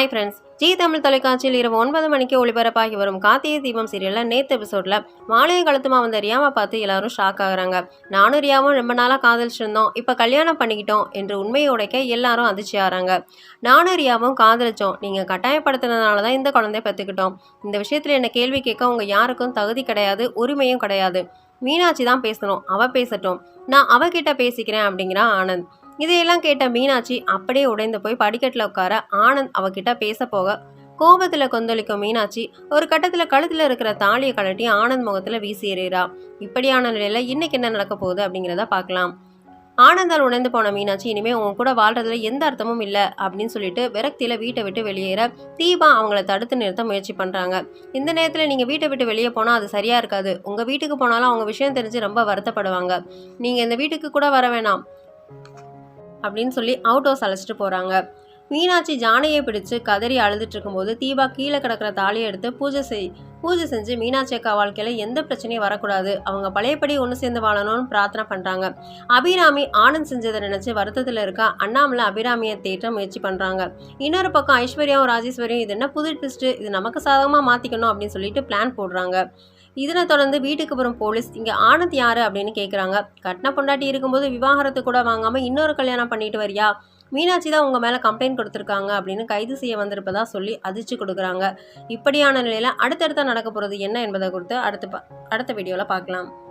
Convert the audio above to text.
Hi friends G Tamil தொலைக்காட்சியில் இரவு ஒன்பது மணிக்கு ஒளிபரப்பாகி வரும் கார்த்திகை தீபம் சீரியலில் நேற்று எபிசோடில் மாலையை கழுத்துமா வந்த ரியாவை பார்த்து எல்லாரும் ஷாக் ஆகுறாங்க. நானும் ரியாவும் ரொம்ப நாளாக காதலிச்சிருந்தோம். இப்போ கல்யாணம் பண்ணிக்கிட்டோம் என்று உண்மையை உடைக்க எல்லாரும் அதிர்ச்சி ஆகிறாங்க நானும் ரியாவும் காதலிச்சோம். நீங்கள் கட்டாயப்படுத்தினதுனால தான் இந்த குழந்தைய பெற்றுக்கிட்டோம் இந்த விஷயத்தில் என்ன கேள்வி கேட்க உங்கள் யாருக்கும் தகுதி கிடையாது உரிமையும் கிடையாது. மீனாட்சி தான் பேசணும். அவ பேசட்டும். நான் அவகிட்ட பேசிக்கிறேன் அப்படிங்கிறான் ஆனந்த். இதையெல்லாம் கேட்ட மீனாட்சி அப்படியே உடைந்து போய் படிக்கட்டில் உட்கார ஆனந்த் அவகிட்ட பேச போக கோபத்தில் கொந்தளிக்கும் மீனாட்சி ஒரு கட்டத்தில் கழுத்தில் இருக்கிற தாலியை கழட்டி ஆனந்த் முகத்தில் வீசி எறிகிறா. இப்படியான நிலையில் இன்னைக்கு என்ன நடக்க போகுது அப்படிங்கிறத பார்க்கலாம். ஆனந்தால் உடைந்து போன மீனாட்சி இனிமே உன் கூட வாழ்றதுல எந்த அர்த்தமும் இல்லை அப்படின்னு சொல்லிட்டு விரக்தியில வீட்டை விட்டு வெளியேற தீபா அவங்கள தடுத்து நிறுத்த முயற்சி பண்றாங்க. இந்த நேரத்தில் நீங்க வீட்டை விட்டு வெளியே போனா அது சரியா இருக்காது. உங்க வீட்டுக்கு போனாலும் அவங்க விஷயம் தெரிஞ்சு ரொம்ப வருத்தப்படுவாங்க. நீங்க இந்த வீட்டுக்கு கூட வர வேணாம். அப்படின்னு சொல்லி அவுட் ஹவுஸ் அழைச்சிட்டு போகிறாங்க மீனாட்சி ஜானையை பிடிச்சு கதறி அழுதுட்டு இருக்கும்போது தீபா கீழே கிடக்கிற தாலியை எடுத்து பூஜை செய் பூஜை செஞ்சு மீனாட்சி அக்கா வாழ்க்கையில் எந்த பிரச்சனையும் வரக்கூடாது. அவங்க பழையபடி ஒன்று சேர்ந்து வாழணும்னு பிரார்த்தனை பண்ணுறாங்க அபிராமி ஆனந்த் செஞ்சதை நினச்சி வருத்தத்தில் இருக்க அண்ணாமலை அபிராமியை தேற்ற முயற்சி பண்ணுறாங்க இன்னொரு பக்கம் ஐஸ்வர்யாவும் ராஜேஸ்வரியும் இது என்ன புது ட்விஸ்ட்டு இது நமக்கு சாதகமாக மாற்றிக்கணும் அப்படின்னு சொல்லிட்டு பிளான் போடுறாங்க. இதனை தொடர்ந்து வீட்டுக்கு வரும் போலீஸ் இங்கே ஆனந்த் யார் அப்படின்னு கேட்குறாங்க கட்டின பொண்டாட்டி இருக்கும்போது விவாகரத்து கூட வாங்காமல் இன்னொரு கல்யாணம் பண்ணிட்டு வரியா? மீனாட்சி தான் உங்கள் மேலே கம்ப்ளைண்ட் கொடுத்துருக்காங்க அப்படின்னு கைது செய்ய வந்திருப்பதா சொல்லி அதிர்ச்சி கொடுக்குறாங்க. இப்படியான நிலையில் அடுத்தடுத்த நடக்க போகிறது என்ன என்பதை குறித்து அடுத்த ப- அடுத்த வீடியோவில் பார்க்கலாம்.